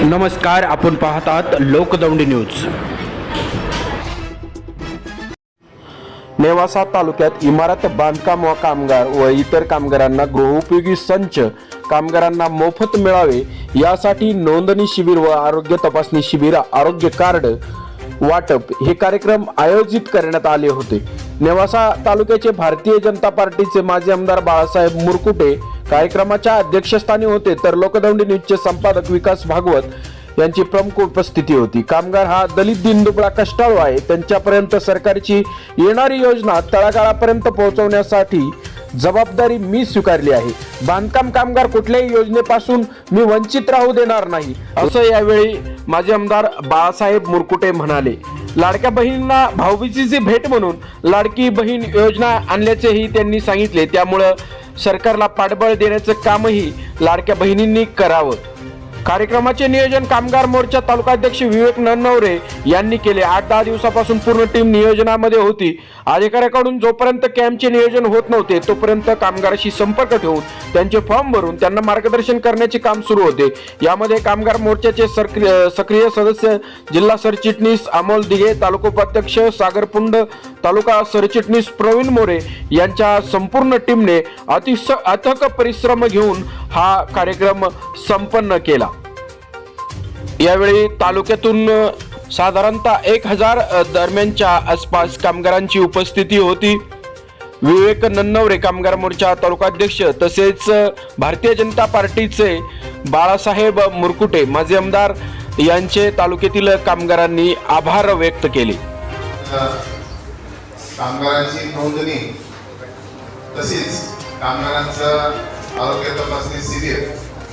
नमस्कार आपण पाहत आहात लोकदौंडी न्यूज. नेवासा तालुक्यात इमारत बांधकाम व कामगार व इतर कामगारांना गृहोपयोगी संच कामगारांना मोफत मिळावे यासाठी नोंदणी शिबिर व आरोग्य तपासणी शिबिर आरोग्य कार्ड वाटप हे कार्यक्रम आयोजित करण्यात आले होते. नेवासा तालुक्याचे भारतीय जनता पार्टीचे माजी आमदार बाळासाहेब मुरकुटे कार्यक्रमाच्या अध्यक्षस्थानी होते तर लोकदौंडी न्यूजचे संपादक विकास भागवत यांची प्रमुख उपस्थिती होती. कामगार हा दलित दिनदुबळा कष्टाळू आहे. त्यांच्यापर्यंत सरकारची येणारी योजना तळागाळापर्यंत पोहोचवण्यासाठी जबाबदारी मी स्वीकारली आहे. बांधकाम कामगार कुठल्याही योजनेपासून मी वंचित राहू देणार नाही. असं यावेळी माजी आमदार बाळासाहेब मुरकुटे म्हणाले. लाडक्या बहिणींना भाऊबीजीची भेट म्हणून लाडकी बहीण योजना आणल्याचेही त्यांनी सांगितले. त्यामुळं सरकारला पाठबळ देण्याचं कामही लाडक्या बहिणींनी करावं. कार्यक्रमाचे नियोजन कामगार मोर्चा तालुकाध्यक्ष विवेक नन्नवरे यांनी केले. आठ दहा दिवसापासून पूर्ण टीम नियोजनामध्ये होती. अधिकाऱ्याकडून जोपर्यंत कॅम्पचे नियोजन होत नव्हते तोपर्यंत कामगाराशी संपर्क ठेवून त्यांचे फॉर्म भरून त्यांना मार्गदर्शन करण्याचे काम सुरू होते. यामध्ये कामगार मोर्चाचे सक्रिय सक्रिय सदस्य जिल्हा सरचिटणीस अमोल दिघे तालुका उपाध्यक्ष तालुका सरचिटणीस प्रवीण मोरे यांच्या संपूर्ण टीमने अतिश अथक परिश्रम घेऊन हा कार्यक्रम संपन्न केला. यावेळी तालुक्यातून साधारणतः एक हजार दरम्यानच्या आसपास कामगारांची उपस्थिती होती. विवेक नन्नवरे कामगार मोर्चा तालुकाध्यक्ष तसेच भारतीय जनता पार्टीचे बाळासाहेब मुरकुटे माजी आमदार यांचे तालुक्यातील कामगारांनी आभार व्यक्त केले. कामगारांची नोंदणी तसेच कामगारांचं आरोग्य तपासणी शिबिर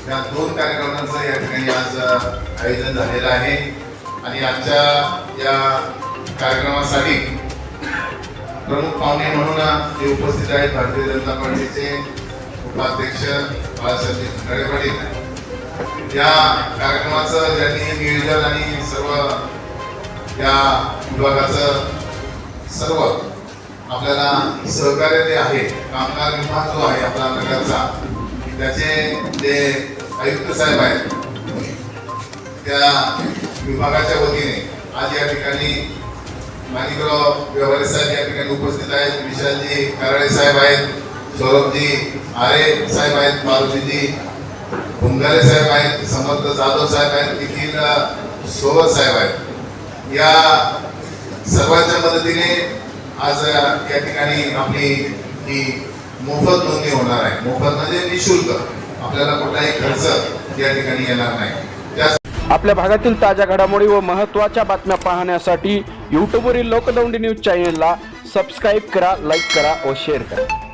या दोन कार्यक्रमांचं या ठिकाणी आज आयोजन झालेलं आहे. आणि आजच्या या कार्यक्रमासाठी प्रमुख पाहुणे म्हणून जे उपस्थित आहेत भारतीय जनता पार्टीचे उपाध्यक्ष बाळासाहेब खरे पाटील. या कार्यक्रमाचं ज्यांनी नियोजन आणि सर्व या विभागाचं सर्व आपल्याला सहकार्य जे आहे कामगार विभाग जो आहे आपला नगरचा त्याचे जे आयुक्त साहेब आहेत. त्या विभागाच्या वतीने आज या ठिकाणी माणिकराव व्यवहारे साहेब या ठिकाणी उपस्थित आहेत. विशालजी कराळे साहेब आहेत. सौरभजी आरे साहेब आहेत. मारुतीजी भुंगारे साहेब आहेत. समर्थ जाधव साहेब आहेत. निखिल सोवर साहेब आहेत. या सर्वांच्या मदतीने आज या ठिकाणी आपली ही मोफत नोंदणी होणार आहे. मोफत म्हणजे निशुल्क. आपल्याला कुठलाही खर्च या ठिकाणी येणार नाही. त्या आपल्या भागातील ताज्या घडामोडी व महत्त्वाच्या बातम्या पाहण्यासाठी यूट्यूबवरील लोकदौंडी न्यूज चॅनेलला सबस्क्राईब करा लाईक करा व शेअर करा.